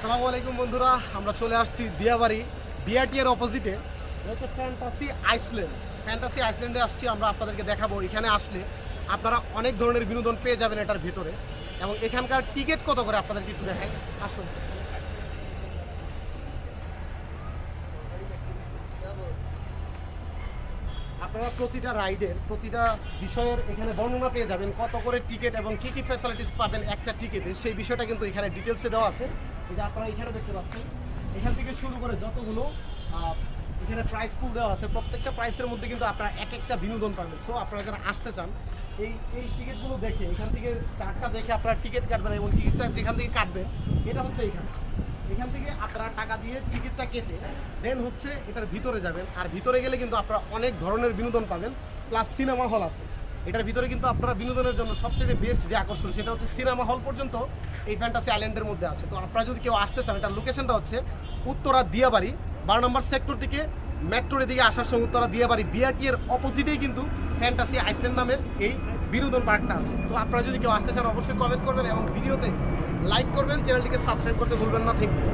আসসালামু আলাইকুম বন্ধুরা, আমরা চলে আসছি দিয়াবাড়ি বিআরটি এর অপোজিটে হচ্ছে ফ্যান্টাসি আইসল্যান্ড ফ্যান্টাসি আইসল্যান্ডে আসছি, আমরা আপনাদেরকে দেখাবো। এখানে আসলে আপনারা অনেক ধরনের বিনোদন পেয়ে যাবেন এটার ভিতরে। এবং এখানকার টিকিট কত করে আপনাদেরকে একটু দেখাই? আসুন। আপনারা প্রতিটা রাইডের, প্রতিটা বিষয়ের এখানে বর্ণনা পেয়ে যাবেন কত করে টিকিট এবং কি কি ফ্যাসিলিটিস পাবেন একটা টিকিটে সেই বিষয়টা কিন্তু এখানে ডিটেলসে দেওয়া আছে। এই যে আপনারা এখানে দেখতে পাচ্ছেন, এখান থেকে শুরু করে যতগুলো এখানে প্রাইস পুল দেওয়া আছে, প্রত্যেকটা প্রাইসের মধ্যে কিন্তু আপনারা এক একটা বিনোদন পাবেন। সো আপনারা যারা আসতে চান, এই এই টিকিটগুলো দেখে, এখান থেকে চারটা দেখে আপনারা টিকিট কাটবেন এবং টিকিটটা যেখান থেকে কাটবেন, এটা হচ্ছে এখানে। এখান থেকে আপনারা টাকা দিয়ে টিকিটটা কেটে দেন হচ্ছে এটার ভিতরে যাবেন। আর ভিতরে গেলে কিন্তু আপনারা অনেক ধরনের বিনোদন পাবেন প্লাস সিনেমা হল আছে। এটার ভিতরে কিন্তু আপনারা বিনোদনের জন্য সবচেয়ে বেস্ট যে আকর্ষণ সেটা হচ্ছে সিনেমা হল পর্যন্ত এই ফ্যান্টাসি আইল্যান্ডের মধ্যে আছে। তো আপনারা যদি কেউ আসতে চান, এটার লোকেশনটা হচ্ছে উত্তরা দিয়াবাড়ি, বারো নম্বর সেক্টর থেকে মেট্রোর দিকে আসার সময় উত্তরা দিয়াবাড়ি বিআরটি এর অপোজিটেই কিন্তু ফ্যান্টাসি আইসল্যান্ড নামের এই বিনোদন পার্কটা আছে। তো আপনারা যদি কেউ আসতে চান, অবশ্যই কমেন্ট করবেন এবং ভিডিওতে লাইক করবেন চ্যানেলটিকে সাবস্ক্রাইব করতে ভুলবেন না। Thank you